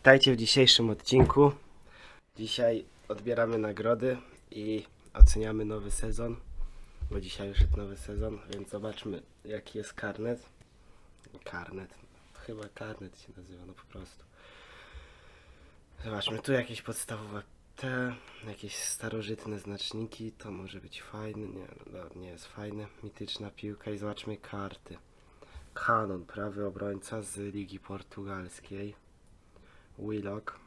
Witajcie w dzisiejszym odcinku. Dzisiaj odbieramy nagrody i oceniamy nowy sezon, bo dzisiaj już jest nowy sezon, więc zobaczmy jaki jest karnet. Karnet, chyba karnet się nazywa, no po prostu. Zobaczmy, tu jakieś podstawowe te, jakieś starożytne znaczniki, to może być fajne, nie, no, nie jest fajne, mityczna piłka i zobaczmy karty. Kanon, prawy obrońca z Ligi Portugalskiej. Willock,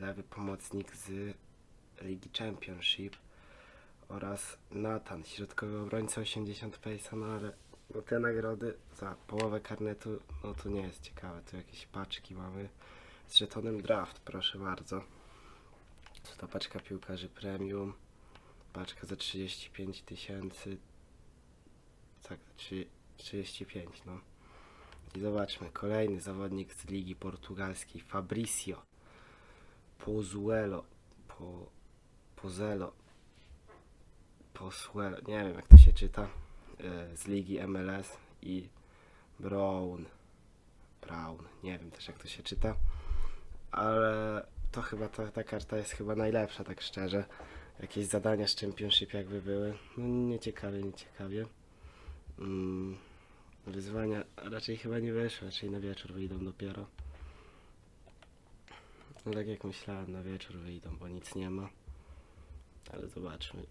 lewy pomocnik z Ligi Championship oraz Nathan, środkowy obrońca 80 pace'a, no ale no te nagrody za połowę karnetu, no to nie jest ciekawe, tu jakieś paczki mamy z żetonem draft, proszę bardzo. To ta paczka piłkarzy premium, paczka za 35 tysięcy, tak, trzy- 35 no. I zobaczmy, kolejny zawodnik z Ligi Portugalskiej, Fabricio Pozuelo, po, Pozelo, nie wiem jak to się czyta, e, z Ligi MLS i Brown, Brown, nie wiem też jak to się czyta, ale to chyba ta, ta karta jest chyba najlepsza, tak szczerze. Jakieś zadania z Championship jakby były, no nie ciekawie, nie ciekawie. Mm, wyzwania raczej chyba nie wyszły, raczej na wieczór wyjdą dopiero. No tak jak myślałem, na wieczór wyjdą, bo nic nie ma. Ale zobaczmy.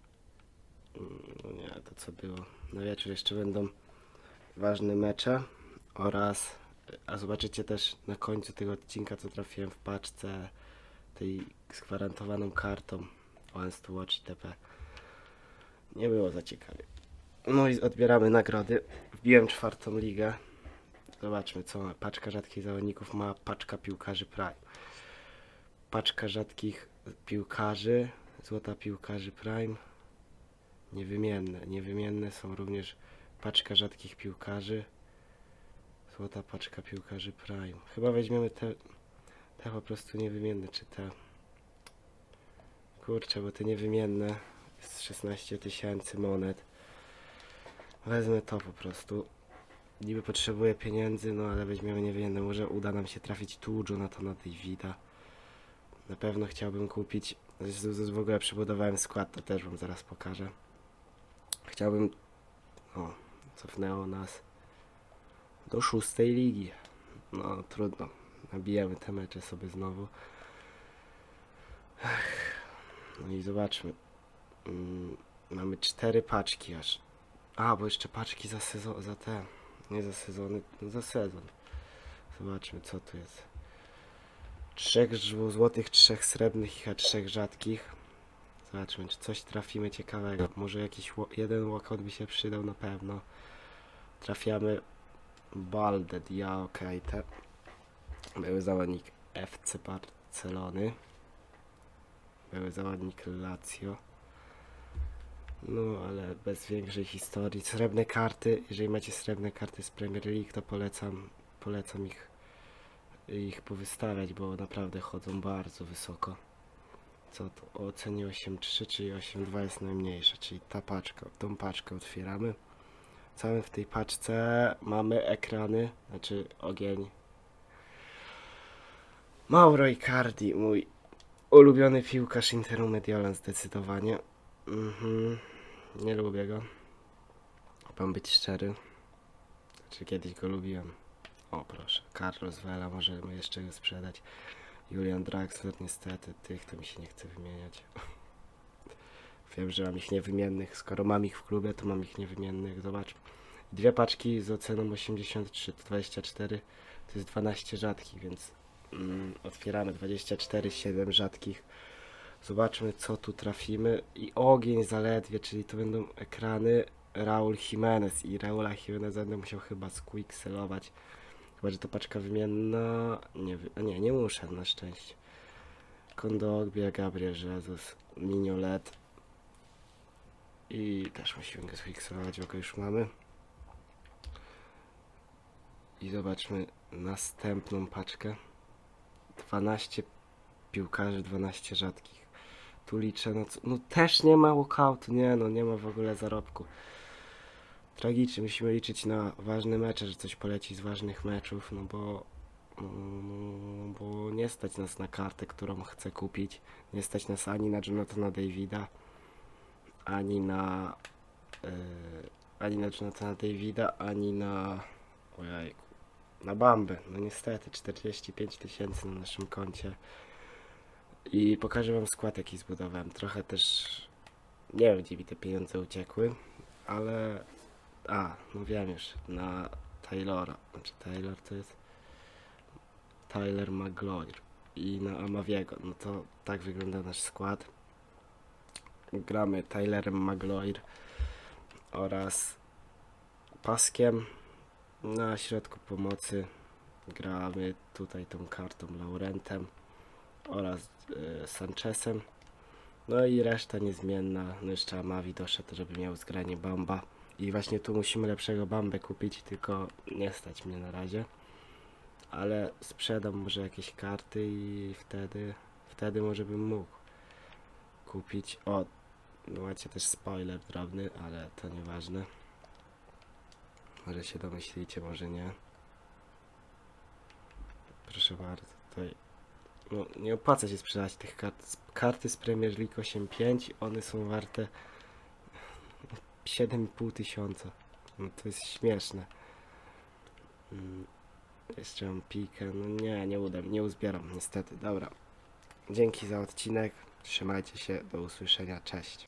Mm, No nie, to co było. Na wieczór jeszcze będą ważne mecze oraz, a zobaczycie też na końcu tego odcinka, co trafiłem w paczce tej z gwarantowaną kartą ONS to Watch TP. Nie było za ciekawie. No i odbieramy nagrody. Wbiłem czwartą ligę. Zobaczmy co ma. Paczka rzadkich zawodników ma paczka piłkarzy Prime. Paczka rzadkich piłkarzy. Złota piłkarzy Prime. Niewymienne. Niewymienne są również paczka rzadkich piłkarzy. Złota paczka piłkarzy Prime. Chyba weźmiemy te, te po prostu niewymienne, czy te. Kurczę, bo te niewymienne jest 16 tysięcy monet. Wezmę to po prostu. Niby potrzebuję pieniędzy, no ale weźmiemy niewiele. Może uda nam się trafić tu Jonathana Davida. Na pewno chciałbym kupić. W ogóle przebudowałem skład, to też wam zaraz pokażę. Chciałbym. O, cofnęło nas do szóstej ligi. No trudno. Nabijemy te mecze sobie znowu. No i zobaczmy. Mm, mamy cztery paczki aż. A, bo jeszcze paczki za sezon, za te, nie za sezony, no za sezon. Zobaczmy co tu jest. Trzech złotych, trzech srebrnych, a trzech rzadkich. Zobaczmy, czy coś trafimy ciekawego. Może jakiś jeden walkout by się przydał na pewno. Trafiamy Balde, ja okej, te. Były zawodnik FC Barcelony. Były zawodnik Lazio. No, ale bez większej historii. Srebrne karty, jeżeli macie srebrne karty z Premier League, to polecam, polecam ich, ich powystawiać, bo naprawdę chodzą bardzo wysoko. Co to? O cenie 8.3, czyli 8.2 jest najmniejsza, czyli ta paczka, tą paczkę otwieramy. Całe w tej paczce mamy ekrany, znaczy ogień. Mauro Icardi, mój ulubiony piłkarz Interu Mediolan zdecydowanie. Mhm. Nie lubię go. Mam być szczery. Znaczy kiedyś go lubiłem. O proszę, Carlos Vela, możemy jeszcze go sprzedać. Julian Draxler, niestety, tych to mi się nie chce wymieniać. Wiem, że mam ich niewymiennych. Skoro mam ich w klubie, to mam ich niewymiennych. Zobacz. Dwie paczki z oceną 83 to 24. To jest 12 rzadkich, więc mm, otwieramy 24, 7 rzadkich. Zobaczmy co tu trafimy. I ogień zaledwie, czyli to będą ekrany Raul Jimenez. I Raula Jimenez będę musiał chyba squixelować. Chyba, że to paczka wymienna. Nie, nie, nie muszę na szczęście. Kondogbia, Gabriel Jesus, Mignolet. I też musimy go squixelować, bo go już mamy. I zobaczmy następną paczkę. 12 piłkarzy, 12 rzadkich. Tu liczę, no, no też nie ma walkoutu, nie no, nie ma w ogóle zarobku. Tragicznie, musimy liczyć na ważne mecze, że coś poleci z ważnych meczów, no bo No, no, bo nie stać nas na kartę, którą chcę kupić. Nie stać nas ani na Jonathana Davida, ani na. Yy, ani na Jonathana Davida, ani na. Ojejku. Na Bambę. No niestety, 45 tysięcy na naszym koncie. I pokażę wam skład, jaki zbudowałem. Trochę też. Nie wiem, gdzie mi te pieniądze uciekły, ale. A, no wiem już. Na Taylora. Znaczy, Taylor to jest. Tyler Magloire i na Amaviego. No to tak wygląda nasz skład. Gramy Tylerem Magloire oraz Paskiem. Na środku pomocy gramy tutaj tą kartą Laurentem oraz y, Sanchezem. No i reszta niezmienna. No jeszcze Amavi doszedł, żeby miał zgranie Bamba. I właśnie tu musimy lepszego Bambę kupić, tylko nie stać mnie na razie ale sprzedam może jakieś karty i wtedy, wtedy może bym mógł kupić. O, macie też spoiler drobny, ale to nieważne. Może się domyślicie, może nie. Proszę bardzo. No, nie opłaca się sprzedać tych kart. Karty z Premier League 8.5, one są warte 7,5 tysiąca. No to jest śmieszne. Mm. Jeszcze mam pikę. No nie, nie uda nie uzbieram niestety. Dobra. Dzięki za odcinek. Trzymajcie się. Do usłyszenia. Cześć.